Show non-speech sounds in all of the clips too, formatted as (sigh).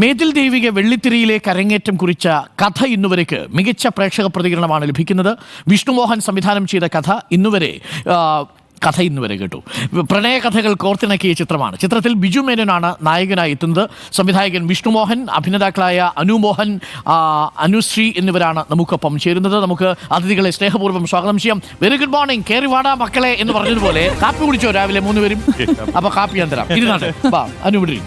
മേതിൽ ദേവിക വെള്ളിത്തിരിയിലെ അരങ്ങേറ്റം കുറിച്ച കഥ ഇന്നുവരേക്ക് മികച്ച പ്രേക്ഷക പ്രതികരണമാണ് ലഭിക്കുന്നത്. വിഷ്ണുമോഹൻ സംവിധാനം ചെയ്ത കഥ ഇന്നുവരെ ആ, ഇന്ന് വരെ കേട്ടു. പ്രണയ കഥകൾ കോർത്തിണക്കിയ ചിത്രമാണ്. ചിത്രത്തിൽ ബിജു മേനോനാണ് നായകനായി എത്തുന്നത്. സംവിധായകൻ വിഷ്ണുമോഹൻ അഭിനേതാക്കളായ അനുമോഹൻ അനുശ്രീ എന്നിവരാണ് നമുക്കൊപ്പം ചേരുന്നത്. നമുക്ക് അതിഥികളെ സ്നേഹപൂർവം സ്വാഗതം ചെയ്യാം. വെരി ഗുഡ് മോർണിംഗ് കേറി വാടാ മക്കളെ എന്ന് പറഞ്ഞതുപോലെ കാപ്പി കുടിച്ചോ രാവിലെ മൂന്ന് പേരും അപ്പൊ കാപ്പി ഞാൻ തരാം. ഇരുന്നാട്ടെ വാ അനുവിടി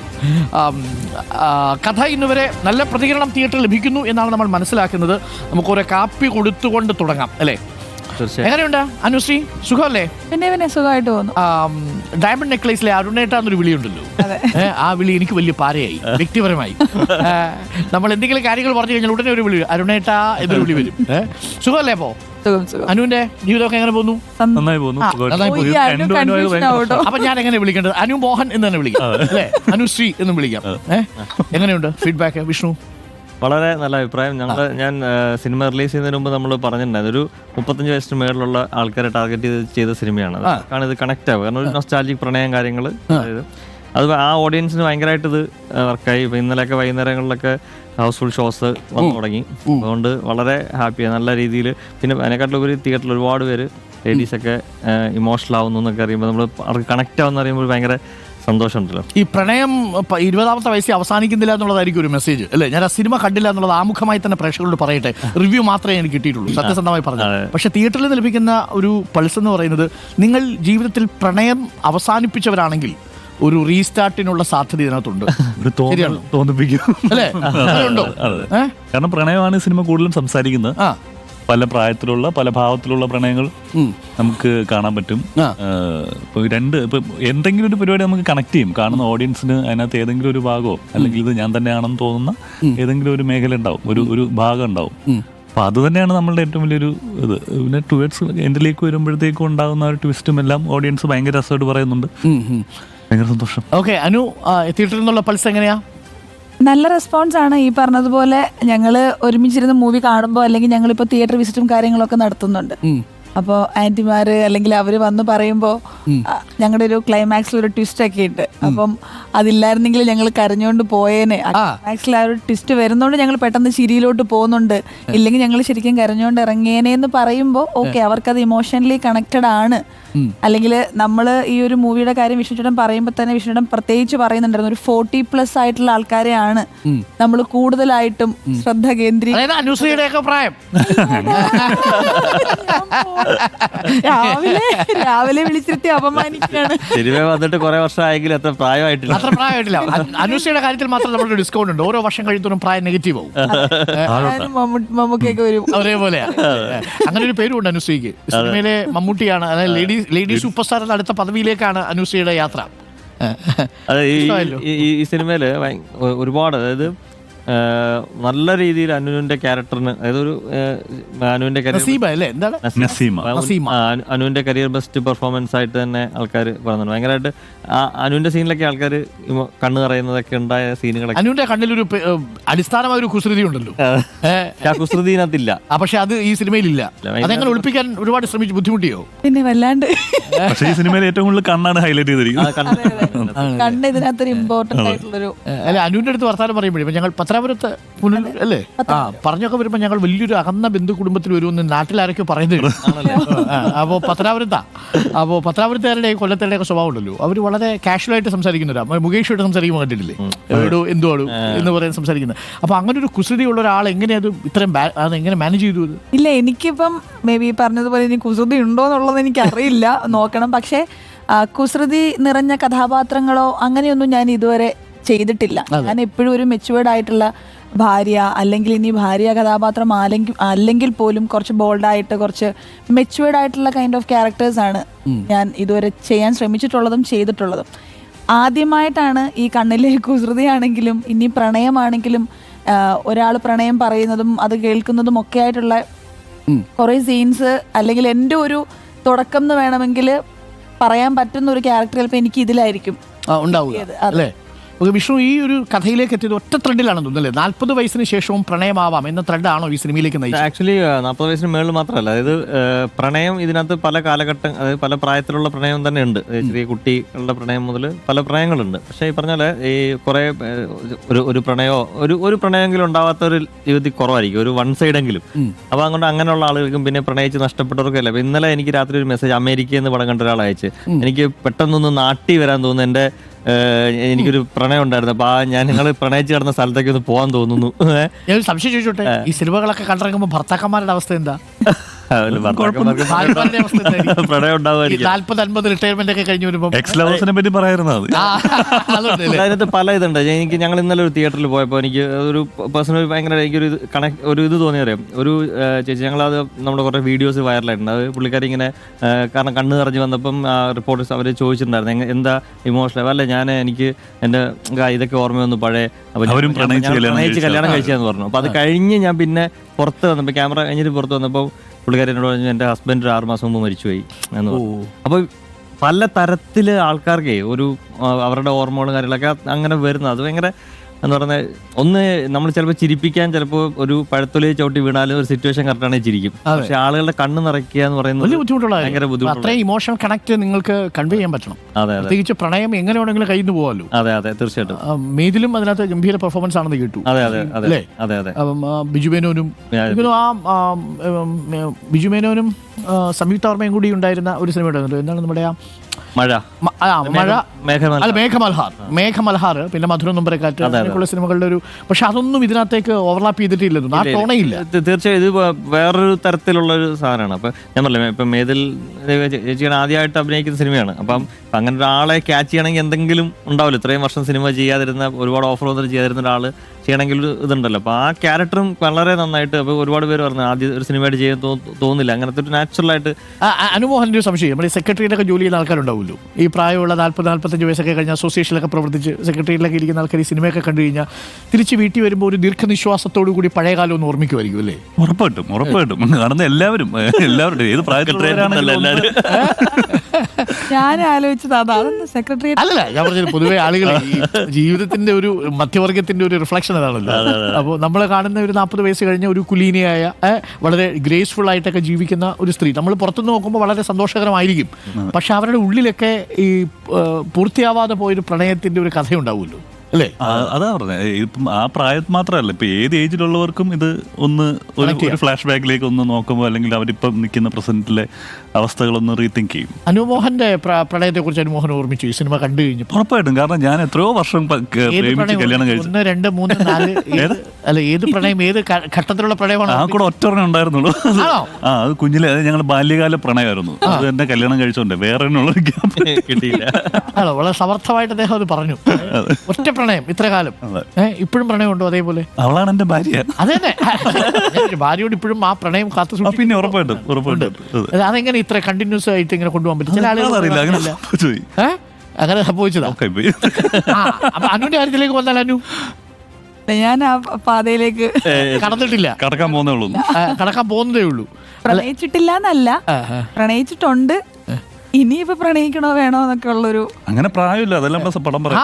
കഥ ഇന്നുവരെ നല്ല പ്രതികരണം തിയേറ്ററിൽ ലഭിക്കുന്നു എന്നാണ് നമ്മൾ മനസ്സിലാക്കുന്നത്. നമുക്ക് ഒരു കാപ്പി കൊടുത്തുകൊണ്ട് തുടങ്ങാം അല്ലേ? എങ്ങനെയുണ്ട്? അനുശ്രീ സുഖമല്ലേ? പിന്നെ പിന്നെ സുഖമായിട്ട് പോകുന്നു. ആം, ഡയമണ്ട് നെക്ലേസിലെ അരുണേട്ടാന്നൊരു വിളിയുണ്ടല്ലോ. ആ വിളി എനിക്ക് വലിയ പാരയായി വ്യക്തിപരമായി. നമ്മൾ എന്തെങ്കിലും കാര്യങ്ങൾ പറഞ്ഞു കഴിഞ്ഞാൽ ഉടനെ ഒരു വിളി അരുണേട്ട എന്നൊരു വിളി വരും. സുഖമല്ലേ അപ്പോ? അനുവിന്റെ ജീവിതമൊക്കെ എങ്ങനെ പോകുന്നു? നന്നായി പോകുന്നു. അപ്പൊ ഞാൻ എങ്ങനെ വിളിക്കേണ്ടത്? അനു മോഹൻ എന്ന് തന്നെ വിളിക്കാം. അല്ലേ? അനുശ്രീ എന്ന് വിളിക്കാം. ഏ എങ്ങനെയുണ്ട്? ഫീഡ്ബാക്ക് വിഷ്ണു? വളരെ നല്ല അഭിപ്രായം. ഞങ്ങൾ ഞാൻ സിനിമ റിലീസ് ചെയ്യുന്നതിന് മുമ്പ് നമ്മൾ പറഞ്ഞിട്ടുണ്ടായിരുന്നു. ഒരു മുപ്പത്തഞ്ച് വയസ്സിന് മേളിലുള്ള ആൾക്കാരെ ടാർഗറ്റ് ചെയ്ത് ചെയ്ത സിനിമയാണ്. കാരണം ഇത് കണക്ട് ആവുക. കാരണം ഒരു നൊസ്റ്റാലജിക് പ്രണയം കാര്യങ്ങൾ അതായത്. അത് ആ ഓഡിയൻസിന് ഭയങ്കരമായിട്ട് ഇത് വർക്കായി ഇപ്പം ഇന്നലെയൊക്കെ വൈകുന്നേരങ്ങളിലൊക്കെ ഹൗസ്ഫുൾ ഷോസ് വന്നു തുടങ്ങി. അതുകൊണ്ട് വളരെ ഹാപ്പിയാണ് നല്ല രീതിയിൽ പിന്നെ അതിനെക്കാട്ടിലുപരി തിയേറ്ററിൽ ഒരുപാട് പേര് ലേഡീസൊക്കെ ഇമോഷണൽ ആവുന്നു എന്നൊക്കെ അറിയുമ്പോൾ നമ്മൾ അവർക്ക് കണക്ട് ആവുന്ന അറിയുമ്പോൾ ഭയങ്കര സന്തോഷമുണ്ടല്ലോ. ഈ പ്രണയം ഇരുപതാമത്തെ വയസ്സിൽ അവസാനിക്കുന്നില്ല എന്നുള്ളതായിരിക്കും ഒരു മെസ്സേജ് അല്ലേ? ഞാൻ ആ സിനിമ കണ്ടില്ല എന്നുള്ളത് ആമുഖമായി തന്നെ പ്രേക്ഷകരോട് പറയട്ടെ. റിവ്യൂ മാത്രമേ എനിക്ക് കിട്ടിയിട്ടുള്ളൂ. സത്യസന്ധമായി പറഞ്ഞു പക്ഷെ തിയേറ്ററിൽ നിന്ന് ലഭിക്കുന്ന ഒരു പൾസ് എന്ന് പറയുന്നത് നിങ്ങൾ ജീവിതത്തിൽ പ്രണയം അവസാനിപ്പിച്ചവരാണെങ്കിൽ ഒരു റീസ്റ്റാർട്ടിനുള്ള സാധ്യത ഇതിനകത്തുണ്ട്. (laughs) തോന്നിപ്പിക്കും അല്ലേ? അതെ. കാരണം പ്രണയമാണ് സിനിമ കൂടുതലും സംസാരിക്കുന്നത്. ആ. പല പ്രായത്തിലുള്ള പല ഭാവത്തിലുള്ള പ്രണയങ്ങൾ. നമുക്ക് കാണാൻ പറ്റും. ഇപ്പൊ രണ്ട് ഇപ്പൊ എന്തെങ്കിലും ഒരു പരിപാടി നമുക്ക് കണക്ട് ചെയ്യും. കാണുന്ന ഓഡിയൻസിന് അതിനകത്ത് ഏതെങ്കിലും ഒരു ഭാഗമോ അല്ലെങ്കിൽ ഇത് ഞാൻ തന്നെയാണെന്ന് തോന്നുന്ന ഏതെങ്കിലും ഒരു മേഖല ഉണ്ടാവും. ഒരു ഒരു ഭാഗം ഉണ്ടാവും. അപ്പൊ അത് തന്നെയാണ് നമ്മളുടെ ഏറ്റവും വലിയൊരു ഇത്. പിന്നെ ടുവേർഡ്സ് എൻഡിലേക്ക് വരുമ്പോഴത്തേക്കും ഉണ്ടാകുന്ന ഒരു ട്വിസ്റ്റും എല്ലാം ഓഡിയൻസ് ഭയങ്കര രസമായിട്ട് പറയുന്നുണ്ട്. ഭയങ്കര സന്തോഷം. ഓക്കെ അനു തിയേറ്ററിൽ നിന്നുള്ള പൾസ് എങ്ങനെയാ? നല്ല റെസ്പോൺസ് ആണ് ഈ പറഞ്ഞതുപോലെ ഞങ്ങൾ ഒരുമിച്ചിരുന്ന് മൂവി കാണുമ്പോൾ അല്ലെങ്കിൽ ഞങ്ങളിപ്പോൾ തിയേറ്റർ വിസിറ്റും കാര്യങ്ങളൊക്കെ നടത്തുന്നുണ്ട്. അപ്പോൾ ആന്റിമാര് അല്ലെങ്കിൽ അവർ വന്ന് പറയുമ്പോൾ ഞങ്ങളുടെ ഒരു ക്ലൈമാക്സിൽ ഒരു ട്വിസ്റ്റ് ഒക്കെ ഉണ്ട് അപ്പം അതില്ലായിരുന്നെങ്കിൽ ഞങ്ങൾ കരഞ്ഞുകൊണ്ട് പോയേനെ. ക്ലൈമാക്സിൽ ആ ഒരു ട്വിസ്റ്റ് വരുന്നോണ്ട് ഞങ്ങൾ പെട്ടെന്ന് ചിരിയിലോട്ട് പോകുന്നുണ്ട്. ഇല്ലെങ്കിൽ ഞങ്ങൾ ശരിക്കും കരഞ്ഞുകൊണ്ട് ഇറങ്ങിയേനെ എന്ന് പറയുമ്പോൾ ഓക്കെ അവർക്കത് ഇമോഷണലി കണക്റ്റഡ് ആണ്. അല്ലെങ്കിൽ നമ്മൾ ഈ ഒരു മൂവിയുടെ കാര്യം വിഷ്ണുചേട്ടൻ പറയുമ്പോൾ തന്നെ വിഷ്ണുചേട്ടൻ പ്രത്യേകിച്ച് പറയുന്നുണ്ടായിരുന്നു. ഒരു ഫോർട്ടി പ്ലസ് ആയിട്ടുള്ള ആൾക്കാരെയാണ് നമ്മൾ കൂടുതലായിട്ടും ശ്രദ്ധ കേന്ദ്രീ അതായത് അനുശ്രീയുടെ ഒക്കെ പ്രായം. (laughs) രാവിലെ രാവിലെ വിളിച്ചിരുത്തി അപമാനിക്കുകയാണ്. സിനിമ വന്നിട്ട് കുറെ വർഷമായെങ്കിലും അത്ര പ്രായമായിട്ടില്ല. അത്ര പ്രായമായിട്ടില്ല. (laughs) അനുശ്രീയുടെ കാര്യത്തിൽ മാത്രം നമ്മുടെ ഡിസ്കൗണ്ട് ഉണ്ട്. ഓരോ വർഷം കഴിയുന്നതും പ്രായം നെഗറ്റീവ് ആവും. ഞാനും മമ്മൂ- മമ്മൂക്കയൊക്കെ വരും. ഒരേപോലെയാ അങ്ങനെ ഒരു പേരുണ്ട് അനുശ്രീക്ക് സിനിമയിലെ മമ്മൂട്ടിയാണ്. അതായത് ലേഡി ലേഡി സൂപ്പർ സ്റ്റാർ അടുത്ത പദവിയിലേക്കാണ് അനുശ്രീയുടെ യാത്ര. അതെ ഈ സിനിമയിൽ ഒരുപാട് അതായത് നല്ല രീതിയിൽ അനുവിന്റെ ക്യാരക്ടറിന് അതായത് ഒരു അനുവിന്റെ കരിയർ നസീബ അല്ലേ? എന്താണ്? നസീമ. നസീമ. അനുവിന്റെ കരിയർ ബെസ്റ്റ് പെർഫോമൻസ് ആയിട്ട് തന്നെ ആൾക്കാർ പറയുന്നുണ്ട് ഭയങ്കരമായിട്ട് ആ അനുവിന്റെ സീനിലൊക്കെ ആൾക്കാർ കണ്ണു നിറയുന്നതൊക്കെ ഉണ്ടായ സീനുകളൊക്കെ. അനുവിന്റെ കണ്ണിലൊരു അടിസ്ഥാനമായ ഒരു കുസൃതി ഉണ്ടല്ലോ. ആ കുസൃതിനകത്തില്ല. പക്ഷെ അത് ഈ സിനിമയിലില്ല അതെങ്ങനെ ഒളിപ്പിക്കാൻ ഒരുപാട് ശ്രമിച്ചു ബുദ്ധിമുട്ടിയോ? പിന്നെ വല്ലാണ്ട്. പക്ഷേ ഈ സിനിമയിൽ ഏറ്റവും കൂടുതൽ കണ്ണാണ് ഹൈലൈറ്റ് ചെയ്തിരിക്കുന്നത്. കണ്ണ്. ഇതിനകത്തൊരു ഇമ്പോർട്ടന്റ് ആയിട്ടുള്ളൊരു ഒരു അല്ല അനുവിന്റെ അടുത്ത് വർത്താനം പറയുമ്പോഴേ ഞങ്ങൾ ഞങ്ങൾ പത്രാപുരത്ത് അല്ലേ? ആ പറഞ്ഞൊക്കെ വരുമ്പോൾ ഞങ്ങൾ വലിയൊരു അകന്ന ബന്ധു കുടുംബത്തിൽ വരുമെന്ന് നാട്ടിലാരൊക്കെ പറയുന്നത് അപ്പോ പത്രാപുരത്താ അപ്പോ പത്രാപുരത്തുകാരുടെ കൊല്ലത്തുകാരുടെ ഒക്കെ സ്വഭാവം ഉണ്ടല്ലോ. അവർ വളരെ കാഷ്വലായിട്ട് സംസാരിക്കുന്നവരാ. മുകേഷായിട്ട് സംസാരിക്കുമ്പോൾ കണ്ടിട്ടില്ലേ? എവിടോ എന്തുവാടു എന്ന് പറയാൻ സംസാരിക്കുന്നത്. അപ്പോൾ അങ്ങനെ ഒരു കുസൃതിയുള്ള ഒരാൾ എങ്ങനെ അത് ഇത്രയും അത് എങ്ങനെ മാനേജ് ചെയ്തു ഇല്ല എനിക്കിപ്പം മേ ബി പറഞ്ഞതുപോലെ ഇനി കുസൃതി ഉണ്ടോ എന്നുള്ളത് എനിക്ക് അറിയില്ല നോക്കണം. പക്ഷേ കുസൃതി നിറഞ്ഞ കഥാപാത്രങ്ങളോ അങ്ങനെയൊന്നും ഞാൻ ഇതുവരെ ചെയ്തിട്ടില്ല. ഞാൻ എപ്പോഴും ഒരു മെച്ചുവേർഡ് ആയിട്ടുള്ള ഭാര്യ അല്ലെങ്കിൽ ഇനി ഭാര്യ കഥാപാത്രം അല്ലെങ്കിൽ അല്ലെങ്കിൽ പോലും കുറച്ച് ബോൾഡായിട്ട് കുറച്ച് മെച്ചുവേർഡ് ആയിട്ടുള്ള കൈൻഡ് ഓഫ് ക്യാരക്ടേഴ്സ് ആണ് ഞാൻ ഇതുവരെ ചെയ്യാൻ ശ്രമിച്ചിട്ടുള്ളതും ചെയ്തിട്ടുള്ളതും. ആദ്യമായിട്ടാണ് ഈ കണ്ണിലെ കുസൃതിയാണെങ്കിലും ഇനി പ്രണയമാണെങ്കിലും ഒരാൾ പ്രണയം പറയുന്നതും അത് കേൾക്കുന്നതും ഒക്കെ ആയിട്ടുള്ള കുറേ സീൻസ് അല്ലെങ്കിൽ എന്റെ ഒരു തുടക്കം എന്ന് വേണമെങ്കിൽ പറയാൻ പറ്റുന്ന ഒരു ക്യാരക്ടർ ചിലപ്പോൾ എനിക്ക് ഇതിലായിരിക്കും. ഉണ്ടാവുക. അല്ലേ? വിഷ്ണു ഈ ഒരു കഥയിലേക്ക് എത്തിയത് ഒറ്റ ത്രെഡിലാണെന്ന് തോന്നുന്നല്ലേ? നാൽപ്പത് വയസ്സിന് ശേഷവും പ്രണയമാവാം എന്ന ത്രെഡാണോ ഈ സിനിമയിലേക്ക് നയിച്ചത്? ആക്ച്വലി നാൽപ്പത് വയസ്സിന് മേളിൽ മാത്രമല്ല. അതായത് പ്രണയം ഇതിനകത്ത് പല കാലഘട്ടം അതായത് പല പ്രായത്തിലുള്ള പ്രണയം തന്നെ ഉണ്ട്. ചെറിയ കുട്ടികളുടെ പ്രണയം മുതൽ പല പ്രണയങ്ങളുണ്ട്. പക്ഷേ ഈ പറഞ്ഞാൽ ഈ കുറേ ഒരു ഒരു പ്രണയോ ഒരു ഒരു പ്രണയമെങ്കിലും ഉണ്ടാവാത്ത ഒരു ജീവിതത്തിൽ കുറവായിരിക്കും. ഒരു വൺ സൈഡെങ്കിലും അപ്പോൾ അതുകൊണ്ട് അങ്ങനെയുള്ള ആളുകൾക്കും പിന്നെ പ്രണയിച്ച് നഷ്ടപ്പെട്ടവർക്കും അല്ല. ഇന്നലെ എനിക്ക് രാത്രി ഒരു മെസ്സേജ് അമേരിക്കയിൽ നിന്ന് പടം കണ്ട ഒരാൾ അയച്ച്. എനിക്ക് പെട്ടെന്നൊന്ന് നാട്ടി വരാൻ തോന്നുന്നു. എന്റെ എനിക്കൊരു പ്രണയം ഉണ്ടായിരുന്നു. അപ്പൊ ആ ഞാൻ നിങ്ങൾ പ്രണയിച്ച് കിടന്ന സ്ഥലത്തേക്ക് ഒന്ന് പോകാൻ തോന്നുന്നു. ഞാൻ ഒരു സംശയം ചോദിച്ചോട്ടെ? ഈ സിനിമകളൊക്കെ കണ്ടിറങ്ങുമ്പോൾ ഭർത്താക്കന്മാരുടെ അവസ്ഥ എന്താ? (laughs) പ്രണയം (laughs) അൻപത് റിട്ടയർമെന്റ് ഒക്കെ കഴിഞ്ഞ് വരുമ്പോൾ എക്സ് ലവേഴ്സിനെ പറ്റി പറയായിരുന്നു? അതിനകത്ത് പല ഇതുണ്ട്. എനിക്ക് ഞങ്ങൾ ഇന്നലെ ഒരു തിയേറ്ററിൽ പോയപ്പോൾ എനിക്ക് ഒരു പേഴ്സണൽ ഭയങ്കര എനിക്ക് ഒരു കണക്ട് ഒരു ഇത് തോന്നിയറിയാം ഒരു ചേച്ചി ഞങ്ങൾ അത് നമ്മുടെ കുറേ വീഡിയോസ് വൈറലായിട്ടുണ്ട് അത് പുള്ളിക്കാരി ഇങ്ങനെ കാരണം കണ്ണ് നിറഞ്ഞ് വന്നപ്പം റിപ്പോർട്ടേഴ്സ് അവർ ചോദിച്ചിട്ടുണ്ടായിരുന്നു. എന്താ ഇമോഷണൽ അല്ല ഞാൻ എനിക്ക് എന്റെ ഇതൊക്കെ ഓർമ്മ വന്നു പഴയ അപ്പോൾ അവരും പ്രണയിച്ച് കല്യാണം പ്രണയിച്ച് കല്യാണം കഴിച്ചതെന്ന് പറഞ്ഞു. അപ്പോൾ അത് കഴിഞ്ഞ് ഞാൻ പിന്നെ പുറത്ത് വന്നപ്പോൾ ക്യാമറ കഴിഞ്ഞിട്ട് പുറത്ത് വന്നപ്പോൾ പുള്ളിക്കാരി എന്നോട് പറഞ്ഞു എന്റെ ഹസ്ബൻഡ് ഒരു ആറ് മാസം മുമ്പ് മരിച്ചുപോയി എന്ന് പറഞ്ഞു. അപ്പോൾ പല തരത്തിൽ ആൾക്കാർക്ക് ഒരു അവരുടെ ഓർമ്മകളും കാര്യങ്ങളൊക്കെ അങ്ങനെ വരുന്നത്. അത് ഭയങ്കര എന്ന് പറഞ്ഞാൽ ഒന്ന് നമ്മൾ ചിലപ്പോൾ ചിരിപ്പിക്കാൻ ചിലപ്പോൾ ഒരു പഴത്തൊലി ചവിട്ടി വീണാലും ഒരു സിറ്റുവേഷൻ കറക്റ്റാണെങ്കിൽ ചിരിക്കും. പക്ഷെ ആളുകളുടെ കണ്ണ് നിറയ്ക്കുക എന്ന് പറയുന്നത് ബുദ്ധിമുട്ടുള്ള. ഭയങ്കര ബുദ്ധിമുട്ടുള്ള അത്രയും ഇമോഷണൽ കണക്ട് നിങ്ങൾക്ക് കൺവേ ചെയ്യാൻ പറ്റണം. അതെ പ്രത്യേകിച്ച് പ്രണയം എങ്ങനെ വേണമെങ്കിലും കയ്യിൽ നിന്ന് പോകാമല്ലോ. അതെ അതെ തീർച്ചയായിട്ടും. മേതിലും അതിനകത്ത് ഗംഭീര പെർഫോമൻസ് ആണെന്ന് കേട്ടു. അതെ അതെ അതെ അതെ അതെ. ബിജുബേനോനും ആ, ബിജു മേനോനും ഞാൻ- എനിക്ക് തോന്നുന്നു ആ ആ, ഉം, ഉം, ബിജു മേനോനും സംയുക്ത വർമ്മയും കൂടി ഉണ്ടായിരുന്ന ഒരു സിനിമ ഉണ്ടായിരുന്നു. എന്താണ് നമ്മുടെ ആ മഴ. അല്ല മേഘമൽഹാർ. മേഘമൽഹാർ പിന്നെ മധുരം നമ്പരക്കാറ്റ് അങ്ങനെയൊക്കെയുള്ള സിനിമകളുടെ ഒരു പക്ഷെ അതൊന്നും ഇതിനകത്തേക്ക് ഓവർലാപ്പ് ചെയ്തിട്ടില്ലെന്നു ആ ടോണയില്ല തീർച്ചയായും ഇത് വേറൊരു തരത്തിലുള്ള ഒരു സാധനമാണ്. അപ്പൊ ഞാൻ പറഞ്ഞില്ലേ ഇപ്പം മേതിൽ ചേച്ചിയാണ് ആദ്യമായിട്ട് അഭിനയിക്കുന്ന സിനിമയാണ്. അപ്പം അങ്ങനെ ഒരാളെ ക്യാച്ച് ചെയ്യണമെങ്കിൽ എന്തെങ്കിലും ഉണ്ടാവില്ല? ഇത്രയും വർഷം സിനിമ ചെയ്യാതിരുന്ന ഒരുപാട് ഓഫർ വന്നിട്ട് ചെയ്യാതിരുന്ന ഒരാൾ ചെയ്യണമെങ്കിൽ ഒരു ഇതുണ്ടല്ലോ. അപ്പോൾ ആ ക്യാരക്ടറും വളരെ നന്നായിട്ട് അപ്പോൾ ഒരുപാട് പേര് പറഞ്ഞു ആദ്യം ഒരു സിനിമയായിട്ട് ചെയ്യാൻ തോന്നുന്നില്ല. അങ്ങനത്തെ ഒരു നാച്ചുറൽ ആയിട്ട് അനുമോഹന്റെ ഒരു സംശയം. നമ്മുടെ സെക്രട്ടറിയിലൊക്കെ ജോലി ചെയ്യുന്ന ആൾക്കാരുണ്ടാവുമല്ലോ. ഈ പ്രായമുള്ള നാൽപ്പത് നാൽപ്പത്തഞ്ച് വയസ്സൊക്കെ കഴിഞ്ഞ അസോസിയേഷനിലൊക്കെ പ്രവർത്തിച്ച് സെക്രട്ടറിയിലൊക്കെ ഇരിക്കുന്ന ആൾക്കാർ ഈ സിനിമയൊക്കെ കണ്ടു കഴിഞ്ഞാൽ തിരിച്ച് വീട്ടിൽ വരുമ്പോൾ ഒരു ദീർഘനിശ്വാസത്തോടു കൂടി പഴയ കാലം ഒന്ന് ഓർമ്മിക്കുമായിരിക്കും അല്ലേ? ഉറപ്പായിട്ടും ഉറപ്പായിട്ടും. കാണുന്ന എല്ലാവരും എല്ലാവരും ഏത് പ്രായത്തിലുള്ളവരാണെങ്കിലും ഒന്ന് ഞാൻ ആലോചിച്ചത് അതാണ് സെക്രട്ടറി അല്ലല്ല ഞാൻ പറഞ്ഞത് പൊതുവെ ആളുകൾ ഈ ജീവിതത്തിന്റെ ഒരു മധ്യവർഗത്തിന്റെ ഒരു റിഫ്ലക്ഷൻ അതാണല്ലോ അപ്പോൾ നമ്മൾ കാണുന്ന ഒരു നാൽപ്പത് വയസ്സ് കഴിഞ്ഞ ഒരു കുലീനയായ വളരെ ഗ്രേസ്ഫുൾ ആയിട്ടൊക്കെ ജീവിക്കുന്ന ഒരു സ്ത്രീ. നമ്മൾ പുറത്തുനിന്ന് നോക്കുമ്പോൾ വളരെ സന്തോഷകരമായിരിക്കും. പക്ഷെ അവരുടെ ഉള്ളിലൊക്കെ ഈ പൂർത്തിയാവാതെ പോയൊരു പ്രണയത്തിന്റെ ഒരു കഥയുണ്ടാവുമല്ലോ. അല്ലേ? അതാ പറഞ്ഞത് ഇപ്പം ആ പ്രായം മാത്രമല്ല. ഇപ്പൊ ഏത് ഏജിലുള്ളവർക്കും ഇത് ഒന്ന് ഒരു ഒരു ഫ്ലാഷ് ബാക്കിലേക്ക് ഒന്ന് നോക്കുമ്പോൾ അല്ലെങ്കിൽ അവരിപ്പം നിൽക്കുന്ന പ്രസന്റിലെ അവസ്ഥകളൊന്ന് റീതിങ്ക് ചെയ്യും. അനുമോഹന്റെ പ്രണയത്തെ കുറിച്ച് അനുമോഹൻ ഓർമ്മിച്ചു. ഈ സിനിമ കണ്ടു കഴിഞ്ഞു. ഉറപ്പായിട്ടും. കാരണം ഞാൻ എത്രയോ വർഷം പ്രേമിച്ച് കല്യാണം കഴിച്ചു. ഒന്ന് രണ്ട് മൂന്ന് നാല് (laughs) ഏത്? അല്ല ഏത് പ്രണയം? ഏത് ഘട്ടത്തിലുള്ള പ്രണയമാണ്? ആ കൂടെ ഒറ്റ പ്രണയം ഉണ്ടായിരുന്നുള്ളൂ? ആ അത് കുഞ്ഞിലെ അത് ഞങ്ങൾ ബാല്യകാല പ്രണയമായിരുന്നു. അത് എന്നെ കല്യാണം കഴിച്ചോണ്ട്. വേറെ (laughs) കിട്ടിയില്ല. വളരെ സമർത്ഥമായിട്ട് അദ്ദേഹം അത് പറഞ്ഞു. (laughs) ഒറ്റ പ്രണയം ഇത്ര കാലം. ഇപ്പോഴും ഏഹ് ഇപ്പോഴും പ്രണയമുണ്ടോ അതേപോലെ? അവളാണ് എന്റെ ഭാര്യ. അതെ (laughs) ഭാര്യയോട് ഇപ്പോഴും ആ പ്രണയം കാത്തു പിന്നെ ഉറപ്പായിട്ടും ഉറപ്പായിട്ടും. അത്. അതെങ്ങനെ ഇത്ര കണ്ടിന്യൂസ് ആയിട്ട് ഇങ്ങനെ കൊണ്ടുപോകാൻ പറ്റും? ചില ആളുകൾ അങ്ങനെ സംഭവിച്ചതാ? ആ അപ്പൊ അനുവിന്റെ കാര്യത്തിലേക്ക് വന്നാൽ അനു? ഞാൻ ആ പാതയിലേക്ക് കടന്നിട്ടില്ല. കടക്കാൻ പോകുന്നേ ഉള്ളൂ. കടക്കാൻ പോകുന്നതേ ഉള്ളൂ. പ്രണയിച്ചിട്ടില്ല എന്നല്ല. പ്രണയിച്ചിട്ടുണ്ട്. ഇനിയിപ്പോ പ്രണയിക്കണോ വേണോ എന്നൊക്കെ ഉള്ളൊരു അങ്ങനെ പ്രായമില്ല അതെല്ലാം പടം പറയാം.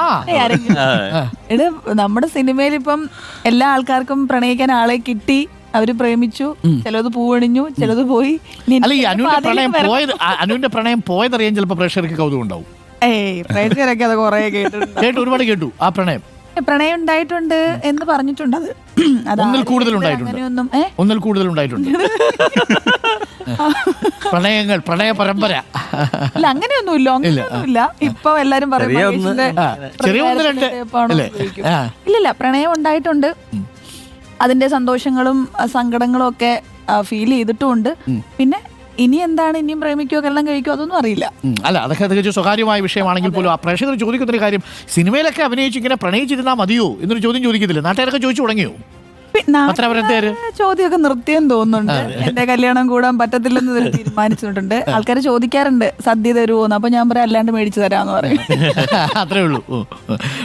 നമ്മുടെ സിനിമയിൽ ഇപ്പം എല്ലാ ആൾക്കാർക്കും പ്രണയിക്കാൻ ആളെ കിട്ടി അവർ പ്രേമിച്ചു ചിലത് പൂവണിഞ്ഞു ചിലത് പോയി. അല്ല ഈ അനുവിന്റെ പ്രണയം വരണം. പോയത് അനുവിന്റെ പ്രണയം പോയതറിയാൻ ചിലപ്പോൾ പ്രേക്ഷകർക്ക് കൗതുകം ഉണ്ടാവും. ഏയ് പ്രേക്ഷകരൊക്കെ അത് കുറെ കേട്ടു ഒരുപാട് കേട്ടു ആ പ്രണയം. പ്രണയം ഉണ്ടായിട്ടുണ്ട് എന്ന് പറഞ്ഞിട്ടുണ്ട് അത്. അത് ഒന്നിൽ കൂടുതൽ ഉണ്ടായിട്ടുണ്ട്. അങ്ങനെയൊന്നും ഏ? ഒന്നിൽ കൂടുതൽ ഉണ്ടായിട്ടുണ്ട്. (laughs) പ്രണയങ്ങൾ പ്രണയ പരമ്പര. അല്ല അങ്ങനെയൊന്നുമില്ല അങ്ങനെയൊന്നുമില്ല. ഇപ്പൊ എല്ലാരും പറയും ചെറിയ ഒന്ന്. മഹേഷിന്റെ ആ, ചെറിയ ഒന്ന് രണ്ട്. അല്ലേ? ആ. ഇല്ലില്ല പ്രണയം ഉണ്ടായിട്ടുണ്ട്. അതിന്റെ സന്തോഷങ്ങളും സങ്കടങ്ങളും ഒക്കെ ഫീൽ ചെയ്തിട്ടുമുണ്ട്. പിന്നെ ഇനി എന്താണ്? ഇനിയും പ്രേമിക്കോ കല്യാണം കഴിക്കോ അതൊന്നും അറിയില്ല. അല്ല അതൊക്കെ തികച്ചും സ്വകാര്യമായ വിഷയമാണെങ്കിൽ പോലും ആ പ്രേക്ഷകർ ചോദിക്കുന്ന ഒരു കാര്യം സിനിമയിലൊക്കെ അഭിനയിച്ച് ഇങ്ങനെ പ്രണയിച്ചിരുന്നാൽ മതിയോ എന്നൊരു ചോദ്യം ചോദിക്കത്തില്ല? നാട്ടുകാരൊക്കെ ചോദിച്ചു തുടങ്ങിയോ? ചോദ്യമൊക്കെ നിർത്തിയെന്ന് തോന്നുന്നുണ്ട്. എന്റെ കല്യാണം കൂടാൻ പറ്റത്തില്ലെന്ന് തീരുമാനിച്ചിട്ടുണ്ട്. ആൾക്കാർ ചോദിക്കാറുണ്ട് സദ്യ തരുമോന്ന് അപ്പൊ ഞാൻ പറയാം അല്ലാണ്ട് മേടിച്ചു തരാന്ന് പറയും. (laughs) അത്രേ ഉള്ളൂ.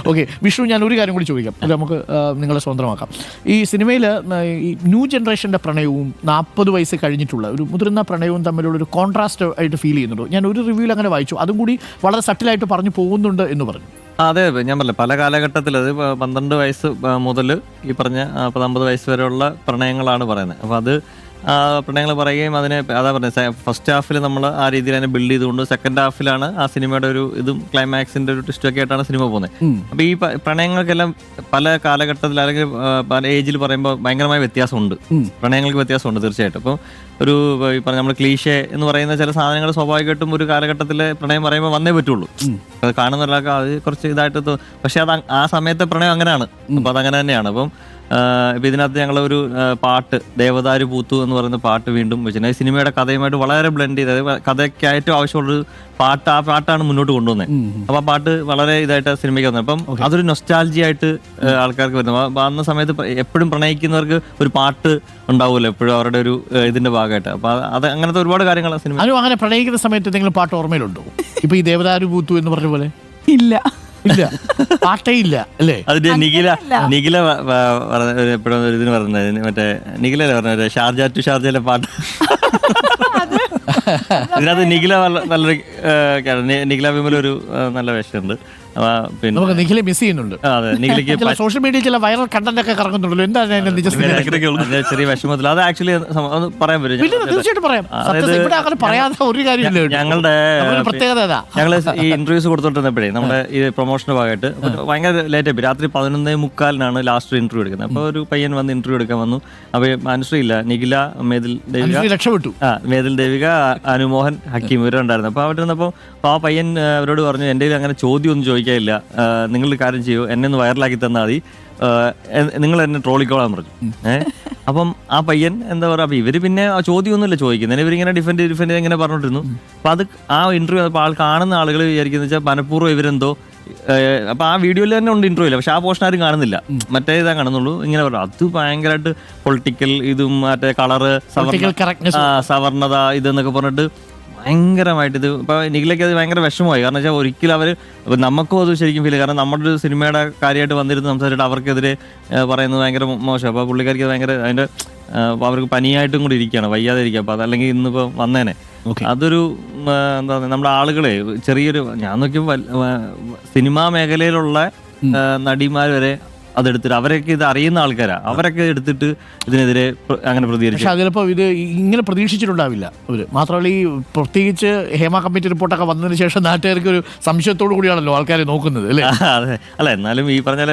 ഓക്കെ വിഷ്ണു ഞാൻ ഒരു കാര്യം കൂടി ചോദിക്കാം. നമുക്ക് നിങ്ങളെ സ്വന്തമാക്കാം. ഈ സിനിമയിൽ ഈ ന്യൂ ജനറേഷന്റെ പ്രണയവും നാൽപ്പത് വയസ്സ് കഴിഞ്ഞിട്ടുള്ള ഒരു മുതിർന്ന പ്രണയവും തമ്മിലുള്ള ഒരു കോൺട്രാസ്റ്റ് ആയിട്ട് ഫീൽ ചെയ്യുന്നുണ്ടോ. ഞാൻ ഒരു റിവ്യൂവിൽ അങ്ങനെ വായിച്ചു. അതും കൂടി വളരെ സട്ടിലായിട്ട് പറഞ്ഞു പോകുന്നുണ്ട് എന്ന് പറഞ്ഞു. അതെ ഞാൻ പറഞ്ഞു പല കാലഘട്ടത്തിൽ അത് പന്ത്രണ്ട് വയസ്സ് മുതൽ ഈ പറഞ്ഞ പത്തൊമ്പത് വയസ്സ് വരെയുള്ള പ്രണയങ്ങളാണ് പറയുന്നത്. അപ്പോൾ അത് പ്രണയങ്ങൾ പറയുകയും അതിനെ അതാ പറഞ്ഞത് ഫസ്റ്റ് ഹാഫിൽ നമ്മൾ ആ രീതിയിൽ അതിനെ ബിൽഡ് ചെയ്തുകൊണ്ട് സെക്കൻഡ് ഹാഫിലാണ് ആ സിനിമയുടെ ഒരു ഇതും ക്ലൈമാക്സിന്റെ ഒരു ട്വിസ്റ്റ് ഒക്കെ ആയിട്ടാണ് സിനിമ പോകുന്നത് അപ്പോൾ ഈ പ്രണയങ്ങൾക്കെല്ലാം പല കാലഘട്ടത്തിൽ അല്ലെങ്കിൽ പല ഏജിൽ പറയുമ്പോൾ ഭയങ്കരമായ വ്യത്യാസമുണ്ട്. പ്രണയങ്ങൾക്ക് വ്യത്യാസമുണ്ട് തീർച്ചയായിട്ടും. അപ്പോൾ ഒരു പറഞ്ഞ നമ്മൾ ക്ലീഷെ എന്ന് പറയുന്ന ചില സാധനങ്ങൾ സ്വാഭാവികമായിട്ടും ഒരു കാലഘട്ടത്തിലെ പ്രണയം പറയുമ്പോൾ വന്നേ പറ്റുള്ളൂ. അത് കാണുന്ന ഒരാൾക്ക് അത് കുറച്ച് ഇതായിട്ട് പക്ഷേ അത് ആ സമയത്തെ പ്രണയം അങ്ങനെയാണ്. അപ്പൊ അതങ്ങനെ തന്നെയാണ്. അപ്പം ഇപ്പൊ ഇതിനകത്ത് ഞങ്ങൾ ഒരു പാട്ട് ദേവദാരു പൂത്തു എന്ന് പറയുന്ന പാട്ട് വീണ്ടും വെച്ചിട്ടുണ്ട്. സിനിമയുടെ കഥയുമായിട്ട് വളരെ ബ്ലെൻഡ് ചെയ്ത് അതായത് കഥയ്ക്കായിട്ട് ആവശ്യമുള്ളൊരു പാട്ട് ആ പാട്ടാണ് മുന്നോട്ട് കൊണ്ടുവന്നത് അപ്പോൾ ആ പാട്ട് വളരെ ഇതായിട്ട് ആ സിനിമയ്ക്ക് വന്നത് അപ്പം അതൊരു നൊസ്റ്റാൾജി ആയിട്ട് ആൾക്കാർക്ക് വരുന്നത് അപ്പം അന്ന സമയത്ത് എപ്പോഴും പ്രണയിക്കുന്നവർക്ക് ഒരു പാട്ട് ഉണ്ടാവുമല്ലോ എപ്പോഴും അവരുടെ ഒരു ഇതിന്റെ ഭാഗമായിട്ട്. അപ്പോൾ അത് അങ്ങനത്തെ ഒരുപാട് കാര്യങ്ങൾ ആ സിനിമ അങ്ങനെ പ്രണയിക്കുന്ന സമയത്ത് എന്തെങ്കിലും പാട്ട് ഓർമ്മയിലുണ്ടോ? ഇപ്പൊ ഈ ദേവദാരു പൂത്തു എന്ന് പറഞ്ഞ പോലെ? ഇല്ല. ഇല്ല. പാട്ടേ ഇല്ല അല്ലേ? അതിന്റെ നിഖില നിഖില എപ്പോഴും ഒരു ഇതിന് പറഞ്ഞത് മറ്റേ നിഖില പറഞ്ഞത് ഷാർജ ടു ഷാർജയിലെ പാട്ട്? ഇതിനകത്ത് നിഖില. നി- നിഖില വിമൽ ഒരു നല്ല വേഷമുണ്ട്. പിന്നെ നമുക്ക് നിഖിലെ മിസ് ചെയ്യുന്നുണ്ട്. അതെ. നിഖിലയ്ക്ക് ചില സോഷ്യൽ മീഡിയ ചില വൈറൽ കണ്ടന്റ് ഒക്കെ കറങ്ങുന്നുണ്ടല്ലോ. എന്താണ് അതിന്റെ നിജസ്ഥിതി? അതിന്റെ ചെറിയ വിഷമത്തിൽ അത് ആക്ച്വലി പറയാൻ പറ്റും. പിന്നെ തീർച്ചയായിട്ടും പറയാം. സത്യത്തിൽ ഇവിടെ അങ്ങനെ പറയാതെ ഒരു കാര്യമില്ല ഞങ്ങളുടെ പ്രത്യേകത ഏതാ ഞങ്ങൾ ഈ ഇന്റർവ്യൂസ് കൊടുത്തോണ്ടിരുന്നപ്പോഴേ നമ്മുടെ ഈ പ്രൊമോഷന്റെ ഭാഗമായിട്ട് ഭയങ്കര ലേറ്റ് ആയി രാത്രി പതിനൊന്നേ മുക്കാലിനാണ് ലാസ്റ്റ് ഇന്റർവ്യൂ എടുക്കുന്നത്. അപ്പോൾ ഒരു പയ്യൻ വന്ന് ഇന്റർവ്യൂ എടുക്കാൻ വന്നു. അപ്പോൾ അനുശ്രീ ഇല്ല നിഖില മേതിൽ ദേവിക രക്ഷപ്പെട്ടു. ആ മേതിൽ ദേവിക അനുമോഹൻ ഹക്കീം ഇവരുണ്ടായിരുന്നു അപ്പോൾ അവിടെ നിന്നപ്പോൾ ആ പയ്യൻ അവരോട് പറഞ്ഞു എന്റെ അങ്ങനെ ചോദ്യം ഒന്നും ചോദിക്കാനില്ല ആ, നിങ്ങളൊരു കാര്യം ചെയ്യൂ. എന്നെ ഒന്ന് വൈറലാക്കി തന്നാൽ മതി. നിങ്ങൾ എന്നെ ട്രോളിക്കോളാൻ പറഞ്ഞു. ഏഹ് അപ്പം ആ പയ്യൻ എന്താ പറയുക അപ്പം ഇവർ പിന്നെ ആ ചോദ്യമൊന്നുമില്ല ചോദിക്കുന്നത് ഇവരിങ്ങനെ ഡിഫൻഡ് ഡിഫൻഡ് ഇങ്ങനെ പറഞ്ഞിട്ടിരുന്നു അപ്പം അത് ആ ഇന്റർവ്യൂ അപ്പോൾ ആൾ കാണുന്ന ആളുകൾ വിചാരിക്കുന്നത് വെച്ചാൽ മനഃപൂർവം ഇവരെന്തോ അപ്പൊ ആ വീഡിയോയിൽ തന്നെ ഉണ്ട് ഇന്റർവ്യൂ പക്ഷെ ആ പോർഷൻ ആരും കാണുന്നില്ല. മറ്റേ ഇതാ കാണുന്നുള്ളൂ. ഇങ്ങനെ പറഞ്ഞു. അത് ഭയങ്കരമായിട്ട് പൊളിറ്റിക്കൽ ഇതും മറ്റേ കളറ് സവർണത ഇതെന്നൊക്കെ പറഞ്ഞിട്ട് ഭയങ്കരമായിട്ട് ഇത് ഇപ്പൊ നിഖിലേക്ക് അത് ഭയങ്കര വിഷമമായി. കാരണം വെച്ചാൽ ഒരിക്കലും അവർ നമുക്കും അത് ശരിക്കും ഫീൽ കാരണം നമ്മുടെ ഒരു സിനിമയുടെ കാര്യമായിട്ട് വന്നിരുന്ന് സംസാരിച്ചിട്ട് അവർക്കെതിരെ പറയുന്നത് ഭയങ്കര മോശം. അപ്പൊ പുള്ളിക്കാർക്ക് ഭയങ്കര അതിന്റെ അവർക്ക് പനിയായിട്ടും കൂടി ഇരിക്കുകയാണ്. വയ്യാതെ ഇരിക്കുക അപ്പൊ അതല്ലെങ്കിൽ ഇന്നിപ്പോ വന്നേനെ. അതൊരു എന്താ പറയുക, നമ്മുടെ ആളുകളെ ചെറിയൊരു ഞാൻ നോക്കിയപ്പോൾ സിനിമാ മേഖലയിലുള്ള നടിമാർ വരെ അതെടുത്തിട്ട് അവരൊക്കെ ഇത് അറിയുന്ന ആൾക്കാരാ. അവരൊക്കെ എടുത്തിട്ട് ഇതിനെതിരെ അങ്ങനെ പ്രതികരിച്ചു. പക്ഷെ ഇത് ഇങ്ങനെ പ്രതീക്ഷിച്ചിട്ടുണ്ടാവില്ല അവർ. മാത്രമല്ല ഈ പ്രത്യേകിച്ച് ഹേമ കമ്മിറ്റി റിപ്പോർട്ടൊക്കെ വന്നതിന് ശേഷം നാട്ടുകാർക്ക് ഒരു സംശയത്തോടു കൂടിയാണല്ലോ ആൾക്കാരെ നോക്കുന്നത് അല്ലേ? അതെ. അല്ല എന്നാലും ഈ പറഞ്ഞാൽ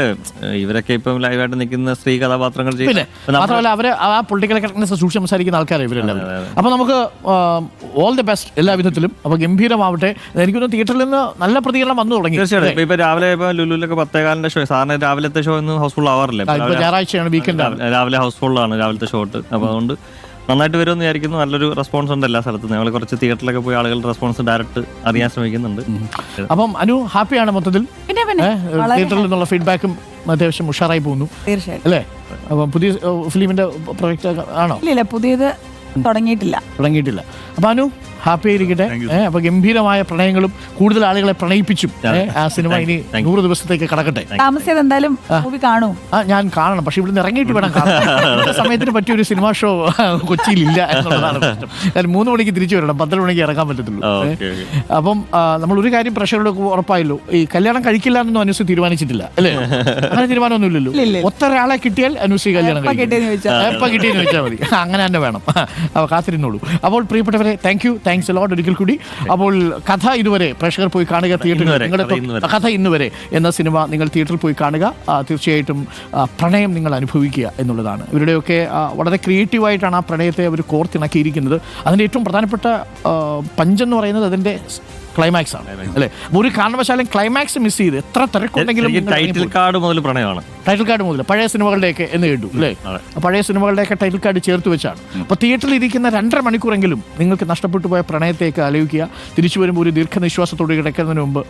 ഇവരൊക്കെ ഇപ്പം ലൈവായിട്ട് നിൽക്കുന്ന സ്ത്രീ കഥാപാത്രങ്ങൾ പിന്നെ മാത്രമല്ല അവർ ആ പൊളിറ്റിക്കൽ കറക്റ്റ്നെസ് സൂക്ഷിച്ച് സംസാരിക്കുന്ന ആൾക്കാരെ ഇവരെല്ലാവരും. അപ്പൊ നമുക്ക് ഓൾ ദി ബെസ്റ്റ് എല്ലാ വിധത്തിലും. അപ്പൊ ഗംഭീരമാവട്ടെ. എനിക്കൊന്ന് തിയേറ്ററിൽ നിന്ന് നല്ല പ്രതികരണം വന്നു തുടങ്ങി. തീർച്ചയായിട്ടും. ഇപ്പൊ- രാവിലെ ഇപ്പൊ ലുലുലൊക്കെ പത്തേകാലിന്റെ ഷോ സാറിന് രാവിലത്തെ ഷോ ഒന്നും ഹൗസ്ഫുൾ ആവാറില്ല? ഞായറാഴ്ചയാണ് വീക്കെൻഡ് രാവിലെ- ഹൗസ്ഫുള്ളാണ് രാവിലത്തെ ഷോട്ട് അപ്പൊ അതുകൊണ്ട് നന്നായിട്ട് വരുമെന്ന് വിചാരിക്കുന്നു. നല്ലൊരു റെസ്പോൺസ് ഉണ്ട് എല്ലാ സ്ഥലത്തും ഞങ്ങൾ കുറച്ച് തിയേറ്ററിലൊക്കെ പോയി ആളുകളുടെ റെസ്പോൺസ് ഡയറക്റ്റ് അറിയാൻ ശ്രമിക്കുന്നുണ്ട്. അപ്പം അനു ഹാപ്പിയാണ് മൊത്തത്തിൽ? തിയേറ്ററിൽ നിന്നുള്ള ഫീഡ്ബാക്കും അത്യാവശ്യം ഉഷാറായി പോകുന്നു. അല്ലേ? അപ്പം പുതിയ ഫിലിമിന്റെ പ്രൊജക്റ്റ് ആണോ? ഇല്ല ഇല്ല പുതിയത് തുടങ്ങിയിട്ടില്ല. തുടങ്ങിയിട്ടില്ല. അപ്പൊ അനു ഹാപ്പി ആയിരിക്കട്ടെ. ഏഹ്, അപ്പൊ ഗംഭീരമായ പ്രണയങ്ങളും കൂടുതൽ ആളുകളെ പ്രണയിപ്പിച്ചും. ആ സിനിമ ഇനി നൂറ് ദിവസത്തേക്ക് കടക്കട്ടെ. താമസിയാതെ എന്തായാലും മൂവി കാണൂ. ആ ഞാൻ കാണണം. പക്ഷെ ഇവിടുന്ന് ഇറങ്ങിയിട്ട് വേണം കാണാൻ. (laughs) സമയത്തിന് പറ്റിയ ഒരു സിനിമാ ഷോ കൊച്ചിയിൽ ഇല്ല എന്നുള്ളതാണ് പ്രശ്നം. കാരണം മൂന്ന് മണിക്ക് തിരിച്ചു വരണം. പന്ത്രണ്ട് മണിക്ക് ഇറങ്ങാൻ പറ്റത്തുള്ളൂ. അപ്പം നമ്മൾ ഒരു കാര്യം പ്രഷറിലൊക്കെ ഉറപ്പായല്ലോ. ഈ കല്യാണം കഴിക്കില്ല എന്നൊന്നും അനുസരിച്ച് തീരുമാനിച്ചിട്ടില്ല അല്ലേ? (laughs) അങ്ങനെ തീരുമാനമൊന്നുമില്ലല്ലോ. ഇല്ലല്ലോ ഒത്തൊരാളെ ഒത്ത ഒരാളെ കിട്ടിയാൽ അനുസരിച്ച് കല്യാണം കഴിക്കും. എപ്പം കിട്ടിയെന്ന് വെച്ചാൽ മതി. അങ്ങനെ തന്നെ വേണം. അപ്പോൾ കാത്തിരുന്നോളൂ. അപ്പോൾ പ്രിയപ്പെട്ടവരെ താങ്ക് യു താങ്ക്സ് അലോട്ട് ഒരിക്കൽ കൂടി. അപ്പോൾ കഥ ഇതുവരെ പ്രേക്ഷകർ പോയി കാണുക തിയേറ്ററിൽ നിങ്ങളുടെ കഥ ഇന്നുവരെ. കഥ ഇന്ന് വരെ എന്ന സിനിമ നിങ്ങൾ തിയേറ്ററിൽ പോയി കാണുക. തീർച്ചയായിട്ടും പ്രണയം നിങ്ങൾ അനുഭവിക്കുക എന്നുള്ളതാണ്. ഇവരുടെയൊക്കെ വളരെ ക്രിയേറ്റീവായിട്ടാണ് ആ പ്രണയത്തെ അവർ കോർത്തിണക്കിയിരിക്കുന്നത്. അതിന്റെ ഏറ്റവും പ്രധാനപ്പെട്ട പഞ്ചെന്ന് പറയുന്നത് അതിന്റെ ക്ലൈമാക്സ് ആണ് അല്ലേ? ഒരു കാരണവശാലും ക്ലൈമാക്സ് മിസ് ചെയ്ത് എത്ര തിരക്കുണ്ടെങ്കിലും ടൈറ്റിൽ കാർഡ് മുതൽ പ്രണയമാണ്. ടൈറ്റിൽ കാർഡ് മുതൽ. പഴയ സിനിമകളുടെയൊക്കെ എന്ന് കേട്ടു അല്ലേ? പഴയ സിനിമകളുടെയൊക്കെ ടൈറ്റിൽ കാർഡ് ചേർത്ത് വെച്ചാണ്. അപ്പോൾ തിയേറ്ററിൽ ഇരിക്കുന്ന രണ്ടര മണിക്കൂറെങ്കിലും നിങ്ങൾക്ക് നഷ്ടപ്പെട്ടു പോയ പ്രണയത്തേക്ക് ആലോചിക്കുക. തിരിച്ചു വരുമ്പോൾ ഒരു ദീർഘനിശ്വാസത്തോട് കിടക്കുന്നതിന് മുമ്പ്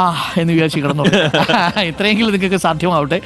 ആ എന്ന് വിചാരിച്ച് കിടന്നു (laughs) ഇത്രയെങ്കിലും നിങ്ങൾക്ക് സാധ്യമാവട്ടെ.